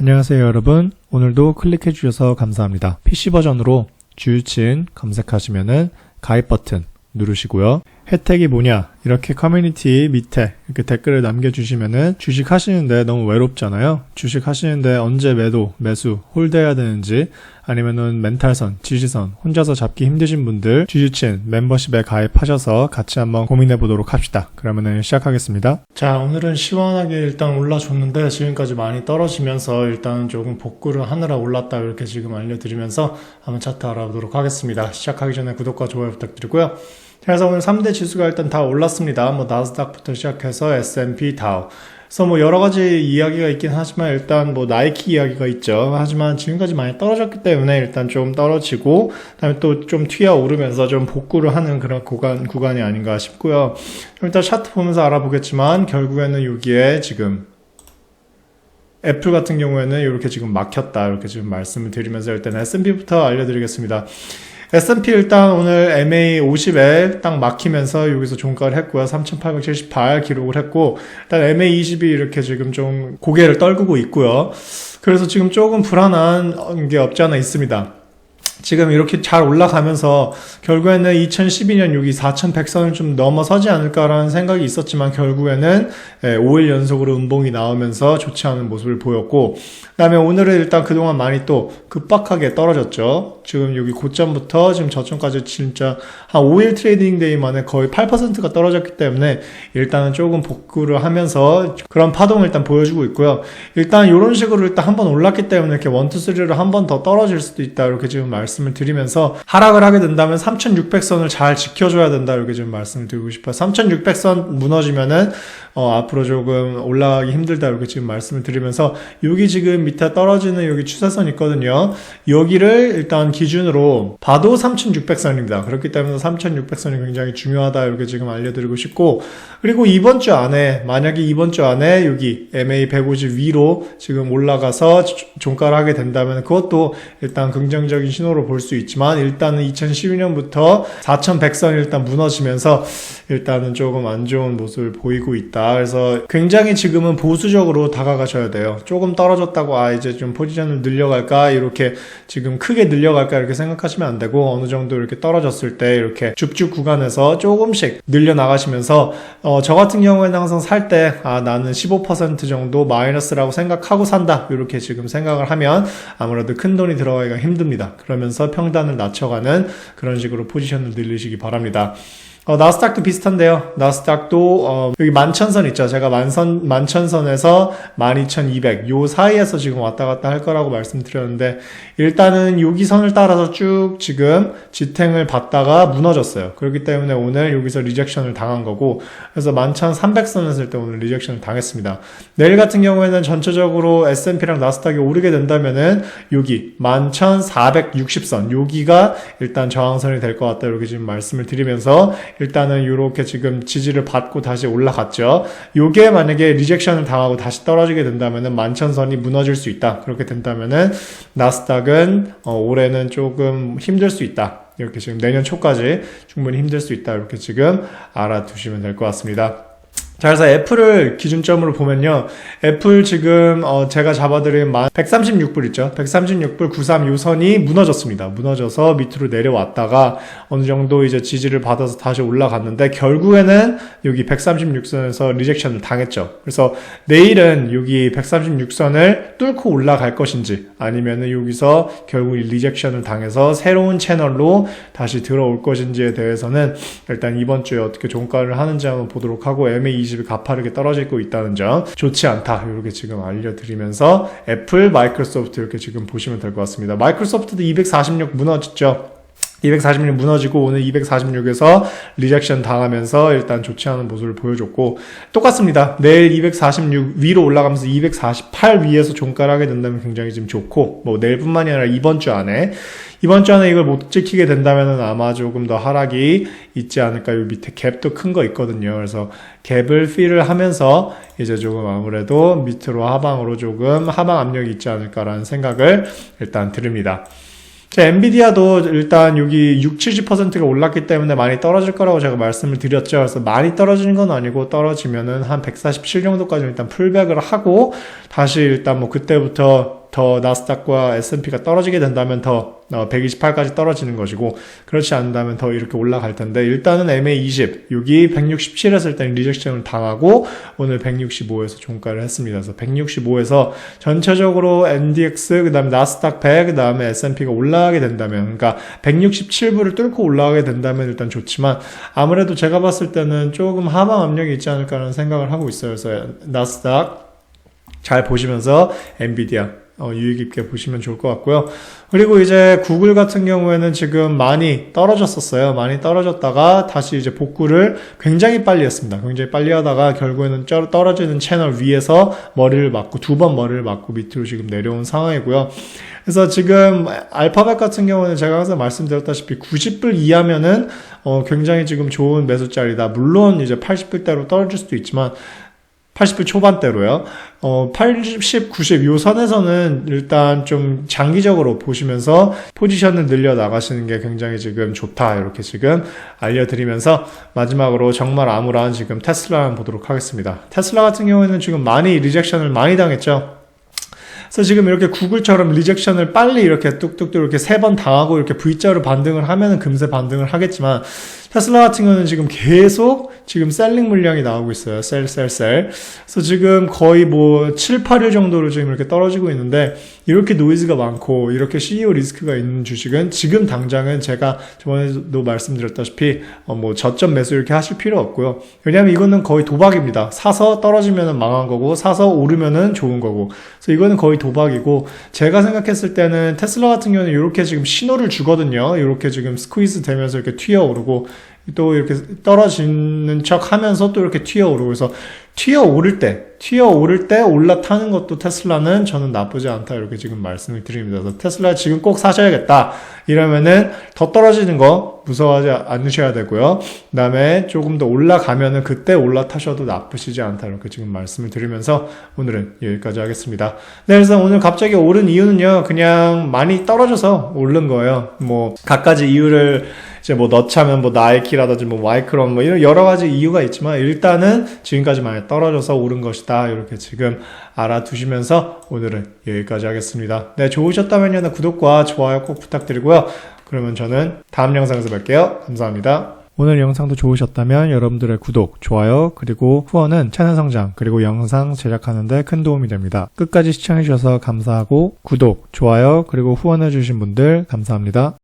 안녕하세요 여러분. 오늘도 클릭해 주셔서 감사합니다. PC 버전으로 주유친 검색하시면은 가입 버튼 누르시고요 혜택이 뭐냐? 이렇게 커뮤니티 밑에 이렇게 댓글을 남겨주시면은 주식 하시는데 너무 외롭잖아요. 주식 하시는데 언제 매도 매수 홀드해야 되는지 아니면은 멘탈선 지지선 혼자서 잡기 힘드신 분들 주주친 멤버십에 가입하셔서 같이 한번 고민해 보도록 합시다. 그러면은 시작하겠습니다. 자 오늘은 시원하게 일단 올라줬는데 지금까지 많이 떨어지면서 일단 조금 복구를 하느라 올랐다 이렇게 지금 알려드리면서 한번 차트 알아보도록 하겠습니다. 시작하기 전에 구독과 좋아요 부탁드리고요 그래서 오늘 3대 지수가 일단 다 올랐습니다. 뭐 나스닥부터 시작해서 S&P, 다우. 그래서 뭐 여러 가지 이야기가 있긴 하지만 일단 뭐 나이키 이야기가 있죠. 하지만 지금까지 많이 떨어졌기 때문에 일단 좀 떨어지고 그다음에 또 좀 튀어 오르면서 좀 복구를 하는 그런 구간 구간이 아닌가 싶고요. 일단 차트 보면서 알아보겠지만 결국에는 여기에 지금 애플 같은 경우에는 이렇게 지금 막혔다 이렇게 지금 말씀을 드리면서 일단 S&P부터 알려드리겠습니다. S&P 일단 오늘 MA 50에 딱 막히면서 여기서 종가를 했고요. 3,878 기록을 했고 일단 MA 20이 이렇게 지금 좀 고개를 떨구고 있고요. 그래서 지금 조금 불안한 게 없지 않아 있습니다. 지금 이렇게 잘 올라가면서 결국에는 2012년 여기 4,100선을 좀 넘어서지 않을까라는 생각이 있었지만 결국에는 5일 연속으로 음봉이 나오면서 좋지 않은 모습을 보였고 그다음에 오늘은 일단 그동안 많이 또 급박하게 떨어졌죠. 지금 여기 고점부터 지금 저점까지 진짜 한 5일 트레이딩 데이 만에 거의 8%가 떨어졌기 때문에 일단은 조금 복구를 하면서 그런 파동을 일단 보여주고 있고요. 일단 이런 식으로 일단 한번 올랐기 때문에 이렇게 1, 2, 3를 한 번 더 떨어질 수도 있다. 이렇게 지금 말씀 을 드리면서 하락을 하게 된다면 3600선을 잘 지켜줘야 된다. 이렇게 지금 말씀을 드리고 싶어요. 3600선 무너지면은 어, 앞으로 조금 올라가기 힘들다. 이렇게 지금 말씀을 드리면서 여기 지금 밑에 떨어지는 여기 추세선 있거든요. 여기를 일단 기준으로 봐도 3600선입니다. 그렇기 때문에 3600선이 굉장히 중요하다. 이렇게 지금 알려드리고 싶고 그리고 이번 주 안에 만약에 이번 주 안에 여기 MA 150 위로 지금 올라가서 종가를 하게 된다면 그것도 일단 긍정적인 신호로 볼 수 있지만 일단은 2012년부터 4100선 일단 무너지면서 일단은 조금 안 좋은 모습을 보이고 있다. 그래서 굉장히 지금은 보수적으로 다가가셔야 돼요. 조금 떨어졌다고 아 이제 좀 포지션을 늘려갈까 이렇게 지금 크게 늘려갈까 이렇게 생각하시면 안 되고 어느 정도 이렇게 떨어졌을 때 이렇게 줍줍 구간에서 조금씩 늘려 나가시면서 어, 저 같은 경우에는 항상 살 때 아 나는 15% 정도 마이너스라고 생각하고 산다 이렇게 지금 생각을 하면 아무래도 큰 돈이 들어가기가 힘듭니다. 그러면서 평단을 낮춰가는 그런 식으로 포지션을 늘리시기 바랍니다. 어, 나스닥도 비슷한데요. 나스닥도 어, 여기 만천선 있죠. 제가 만선 만천선에서 12,200 요 사이에서 지금 왔다 갔다 할 거라고 말씀드렸는데 일단은 여기 선을 따라서 쭉 지금 지탱을 받다가 무너졌어요. 그렇기 때문에 오늘 여기서 리젝션을 당한 거고 그래서 11,300선을 쓸때 오늘 리젝션을 당했습니다. 내일 같은 경우에는 전체적으로 S&P랑 나스닥이 오르게 된다면은 여기 11,460선 여기가 일단 저항선이 될 것 같다 이렇게 지금 말씀을 드리면서 일단은 이렇게 지금 지지를 받고 다시 올라갔죠. 요게 만약에 리젝션을 당하고 다시 떨어지게 된다면은 만천선이 무너질 수 있다. 그렇게 된다면은 나스닥은 어, 올해는 조금 힘들 수 있다. 이렇게 지금 내년 초까지 충분히 힘들 수 있다. 이렇게 지금 알아두시면 될 것 같습니다. 자, 그래서 애플을 기준점으로 보면요. 애플 지금, 어, 제가 잡아드린 136불 있죠. 136불 93 요선이 무너졌습니다. 무너져서 밑으로 내려왔다가 어느 정도 이제 지지를 받아서 다시 올라갔는데 결국에는 여기 136선에서 리젝션을 당했죠. 그래서 내일은 여기 136선을 뚫고 올라갈 것인지 아니면은 여기서 결국 리젝션을 당해서 새로운 채널로 다시 들어올 것인지에 대해서는 일단 이번 주에 어떻게 종가를 하는지 한번 보도록 하고 MA20 집이 가파르게 떨어지고 있다는 점 좋지 않다 이렇게 지금 알려드리면서 애플, 마이크로소프트 이렇게 지금 보시면 될 것 같습니다. 마이크로소프트도 246 무너졌죠. 246 무너지고 오늘 246에서 리젝션 당하면서 일단 좋지 않은 모습을 보여줬고 똑같습니다. 내일 246 위로 올라가면서 248 위에서 종가를 하게 된다면 굉장히 지금 좋고 뭐 내일뿐만이 아니라 이번 주 안에 이번 주 안에 이걸 못 지키게 된다면 아마 조금 더 하락이 있지 않을까. 요 밑에 갭도 큰 거 있거든요. 그래서 갭을 필을 하면서 이제 조금 아무래도 밑으로 하방으로 조금 하방 압력이 있지 않을까라는 생각을 일단 드립니다. 자, 엔비디아도 일단 여기 6, 70%가 올랐기 때문에 많이 떨어질 거라고 제가 말씀을 드렸죠. 그래서 많이 떨어지는 건 아니고 떨어지면은 한 147 정도까지 일단 풀백을 하고 다시 일단 뭐 그때부터 더 나스닥과 S&P가 떨어지게 된다면 더 128까지 떨어지는 것이고 그렇지 않다면 더 이렇게 올라갈 텐데 일단은 MA20 여기 167에서 일단 리젝션을 당하고 오늘 165에서 종가를 했습니다. 그래서 165에서 전체적으로 NDX 그다음에 나스닥 100 그다음에 S&P가 올라가게 된다면 그러니까 167부를 뚫고 올라가게 된다면 일단 좋지만 아무래도 제가 봤을 때는 조금 하방 압력이 있지 않을까라는 생각을 하고 있어요. 그래서 나스닥 잘 보시면서 엔비디아 어, 유익 있게 보시면 좋을 것 같고요. 그리고 이제 구글 같은 경우에는 지금 많이 떨어졌었어요. 많이 떨어졌다가 다시 이제 복구를 굉장히 빨리 했습니다. 굉장히 빨리 하다가 결국에는 쩔- 떨어지는 채널 위에서 머리를 맞고 두 번 머리를 맞고 밑으로 지금 내려온 상황이고요. 그래서 지금 알파벳 같은 경우는 제가 항상 말씀드렸다시피 90불 이하면은 어, 굉장히 지금 좋은 매수자리다. 물론 이제 80불대로 떨어질 수도 있지만 80불 초반대로요. 어, 80, 90, 요 선에서는 일단 좀 장기적으로 보시면서 포지션을 늘려 나가시는 게 굉장히 지금 좋다. 이렇게 지금 알려드리면서 마지막으로 정말 암울한 지금 테슬라 보도록 하겠습니다. 테슬라 같은 경우에는 지금 많이 리젝션을 많이 당했죠. 그래서 지금 이렇게 구글처럼 리젝션을 빨리 이렇게 뚝뚝뚝 이렇게 세 번 당하고 이렇게 V자로 반등을 하면은 금세 반등을 하겠지만 테슬라 같은 경우는 지금 계속 지금 셀링 물량이 나오고 있어요. 셀, 셀, 셀. 그래서 지금 거의 뭐 7, 8일 정도로 지금 이렇게 떨어지고 있는데 이렇게 노이즈가 많고 이렇게 CEO 리스크가 있는 주식은 지금 당장은 제가 저번에도 말씀드렸다시피 어, 뭐 저점 매수 이렇게 하실 필요 없고요. 왜냐하면 이거는 거의 도박입니다. 사서 떨어지면은 망한 거고 사서 오르면은 좋은 거고. 그래서 이거는 거의 도박이고 제가 생각했을 때는 테슬라 같은 경우는 이렇게 지금 신호를 주거든요. 이렇게 지금 스퀴즈 되면서 이렇게 튀어 오르고 또 이렇게 떨어지는 척 하면서 또 이렇게 튀어 오르고 그래서 튀어 오를 때, 튀어 오를 때 올라타는 것도 테슬라는 저는 나쁘지 않다 이렇게 지금 말씀을 드립니다. 그래서 테슬라 지금 꼭 사셔야겠다 이러면은 더 떨어지는 거 무서워하지 않으셔야 되고요. 그다음에 조금 더 올라가면은 그때 올라타셔도 나쁘시지 않다 이렇게 지금 말씀을 드리면서 오늘은 여기까지 하겠습니다. 네, 그래서 오늘 갑자기 오른 이유는요, 그냥 많이 떨어져서 오른 거예요. 뭐 갖가지 이유를 이제 뭐 너차면 뭐 나이키라든지 뭐 마이크론 뭐 이런 여러 가지 이유가 있지만 일단은 지금까지 많이 떨어져서 오른 것이다 이렇게 지금 알아두시면서 오늘은 여기까지 하겠습니다. 네 좋으셨다면요 구독과 좋아요 꼭 부탁드리고요. 그러면 저는 다음 영상에서 뵐게요. 감사합니다. 오늘 영상도 좋으셨다면 여러분들의 구독, 좋아요, 그리고 후원은 채널 성장, 그리고 영상 제작하는데 큰 도움이 됩니다. 끝까지 시청해주셔서 감사하고 구독, 좋아요, 그리고 후원해주신 분들 감사합니다.